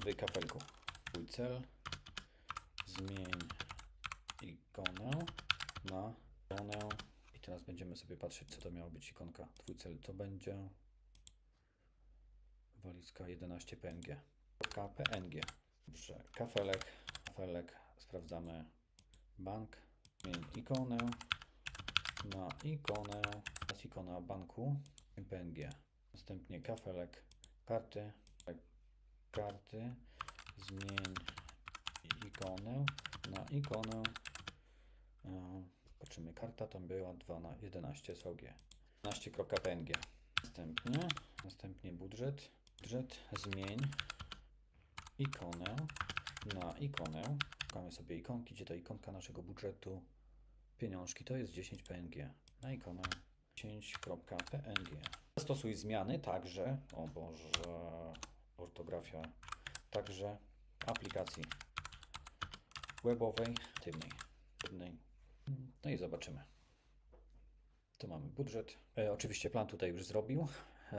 w kafelku. Twój cel. Zmień ikonę na ikonę. I teraz będziemy sobie patrzeć, co to miała być ikonka. Twój cel to będzie walizka 11 PNG. KPNG. Dobrze, kafelek, kafelek, sprawdzamy bank, zmień ikonę na ikonę, teraz ikona banku PNG. Następnie kafelek, karty, karty, zmień ikonę na ikonę. E, Patrzymy, karta tam była 2 na 11 SVG. 11.png. Następnie, następnie budżet. Budżet zmień ikonę na ikonę. Szukamy sobie ikonki, gdzie ta ikonka naszego budżetu. Pieniążki to jest 10 PNG. Na ikonę 10.png. Stosuj zmiany także, o Boże, ortografia, także aplikacji webowej, aktywnej. No i zobaczymy. Tu mamy budżet. E, oczywiście plan tutaj już zrobił.